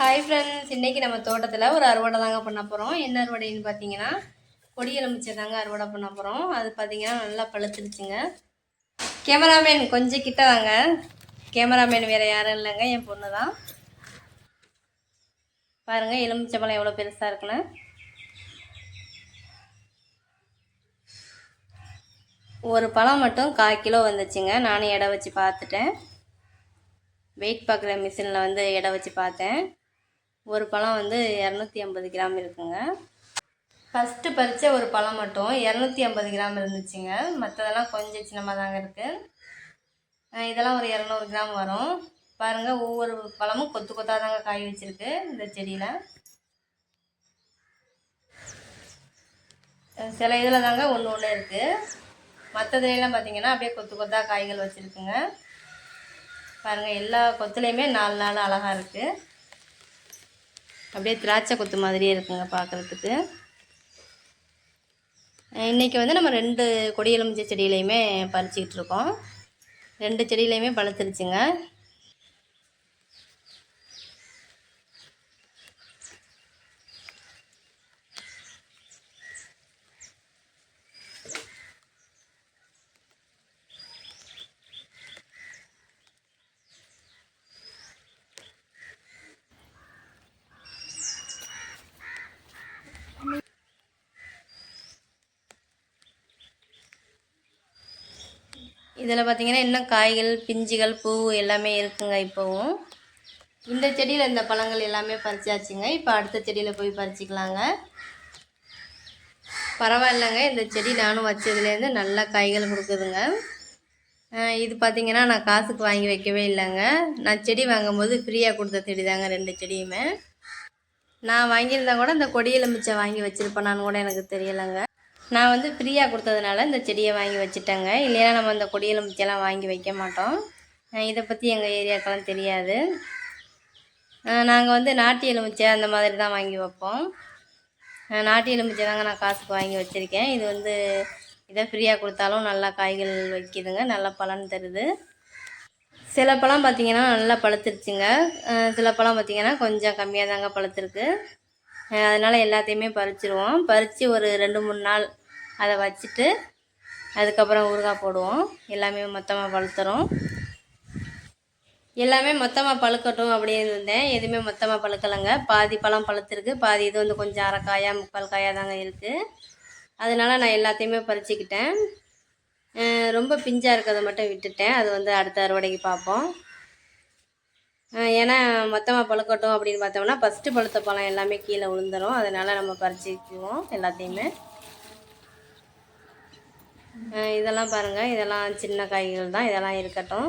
Hi friends இன்றைக்கி நம்ம தோட்டத்தில் ஒரு அறுவடை தாங்க பண்ண போகிறோம் என்ன அறுவடைன்னு பார்த்தீங்கன்னா கொடி எலுமிச்சை தாங்க அறுவடை பண்ண போகிறோம் அது பார்த்தீங்கன்னா நல்லா பழுத்துருச்சுங்க. கேமராமேன் கொஞ்சம் கிட்ட தாங்க கேமராமேன் வேறு யாரும் இல்லைங்க என் பொண்ணு தான். பாருங்கள் எலுமிச்சை பழம் எவ்வளோ பெருசாக இருக்குன்னு. ஒரு பழம் மட்டும் கால் கிலோ வந்துச்சுங்க. நானும் எடை வச்சு பார்த்துட்டேன். வெயிட் பார்க்குற மிஷினில் வந்து எடை வச்சு பார்த்தேன். ஒரு பழம் வந்து இரநூத்தி ஐம்பது கிராம் இருக்குங்க. ஃபஸ்ட்டு பறித்த ஒரு பழம் மட்டும் இரநூத்தி ஐம்பது கிராம் இருந்துச்சுங்க. மற்றதெல்லாம் கொஞ்சம் சின்னமாக தாங்க இருக்குது இதெல்லாம் ஒரு இரநூறு கிராம் வரும். பாருங்கள் ஒவ்வொரு பழமும் கொத்து கொத்தாக தாங்க காய் வச்சுருக்கு இந்த செடியில். சில இதில் தாங்க ஒன்று ஒன்று இருக்குது மற்றதுலாம் பார்த்திங்கன்னா அப்படியே கொத்து கொத்தாக காய்கள் வச்சுருக்குங்க. பாருங்கள் எல்லா கொத்துலேயுமே நாலு நாள் அழகாக இருக்குது அப்படியே திராட்சை கொத்து மாதிரியே இருக்குங்க பார்க்குறதுக்கு. இன்றைக்கி வந்து நம்ம ரெண்டு கொடி எலுமிச்சை செடியிலையுமே பறிச்சிக்கிட்டு இருக்கோம். ரெண்டு செடியிலையுமே பழுத்துருச்சுங்க. இதில் பார்த்தீங்கன்னா இன்னும் காய்கள் பிஞ்சுகள் பூ எல்லாமே இருக்குங்க இப்போவும். இந்த செடியில் இந்த பழங்கள் எல்லாமே பறிச்சாச்சுங்க. இப்போ அடுத்த செடியில் போய் பறிச்சிக்கலாங்க. பரவாயில்லைங்க. இந்த செடி நானும் வச்சதுலேருந்து நல்லா காய்கள் கொடுக்குதுங்க. இது பார்த்திங்கன்னா நான் காசுக்கு வாங்கி வைக்கவே இல்லைங்க. நான் செடி வாங்கும்போது ஃப்ரீயாக கொடுத்த செடி தாங்க ரெண்டு செடியுமே. நான் வாங்கியிருந்தா கூட இந்த கொடியில் மிச்சம் வாங்கி நான் கூட எனக்கு தெரியலைங்க. நான் வந்து ஃப்ரீயாக கொடுத்ததுனால இந்த செடியை வாங்கி வச்சுட்டேங்க. இல்லையா நம்ம அந்த கொடியில் வாங்கி வைக்க மாட்டோம். இதை பற்றி எங்கள் ஏரியாக்கெல்லாம் தெரியாது. நாங்கள் வந்து நாட்டு எலுமிச்சை அந்த மாதிரி தான் வாங்கி வைப்போம். நாட்டு எலுமிச்சை தாங்க நான் காசுக்கு வாங்கி வச்சுருக்கேன். இது வந்து இதை ஃப்ரீயாக கொடுத்தாலும் நல்லா காய்கள் வைக்கிதுங்க நல்லா பலன் தருது. சில பழம் பார்த்திங்கன்னா நல்லா பழுத்துருச்சுங்க. சில பழம் பார்த்திங்கன்னா கொஞ்சம் கம்மியாக தாங்க பழுத்துருக்கு அதனால் எல்லாத்தையுமே பறிச்சிருவோம். பறித்து ஒரு ரெண்டு மூணு நாள் அதை வச்சுட்டு அதுக்கப்புறம் ஊறுகாய் போடுவோம். எல்லாமே மொத்தமாக பழுத்துரும். எல்லாமே மொத்தமாக பழுக்கட்டும் அப்படின்னு இருந்தேன். எதுவுமே மொத்தமாக பழுக்கலைங்க. பாதி பழம் பழுத்துருக்கு. பாதி இது வந்து கொஞ்சம் அரைக்காயாக முக்கால் காயாக தாங்க இருக்குது அதனால் நான் எல்லாத்தையுமே பறிச்சுக்கிட்டேன். ரொம்ப பிஞ்சாக இருக்கிறத மட்டும் விட்டுட்டேன். அது வந்து அடுத்த அறுவடைக்கு பார்ப்போம். ஏன்னா மொத்தமாக பழுக்கட்டும் அப்படின்னு பார்த்தோம்னா ஃபஸ்ட்டு பழுத்த பழம் எல்லாமே கீழே விழுந்துடும் அதனால் நம்ம பறிச்சுக்குவோம் எல்லாத்தையுமே. இதெல்லாம் பாருங்கள் இதெல்லாம் சின்ன காய்கள் தான். இதெல்லாம் இருக்கட்டும்.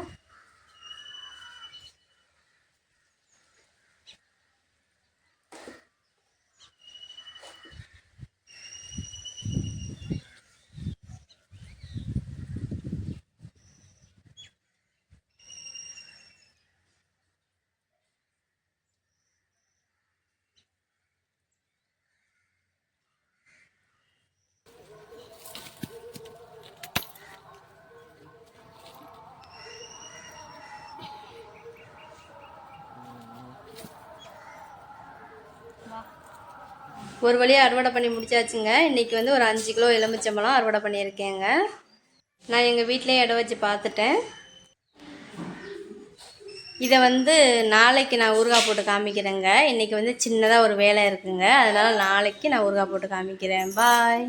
ஒரு வழியாக அறுவடை பண்ணி முடிச்சாச்சுங்க. இன்றைக்கி வந்து ஒரு அஞ்சு கிலோ எலுமிச்சம்பழம் அறுவடை பண்ணியிருக்கேங்க. நான் எங்கள் வீட்டிலே இடம் வச்சு பார்த்துட்டேன். இதை வந்து நாளைக்கு நான் ஊறுகாய் போட்டு காமிக்கிறேங்க. இன்றைக்கி வந்து சின்னதாக ஒரு வேலை இருக்குங்க. அதனால் நாளைக்கு நான் ஊறுகாய் போட்டு காமிக்கிறேன். பாய்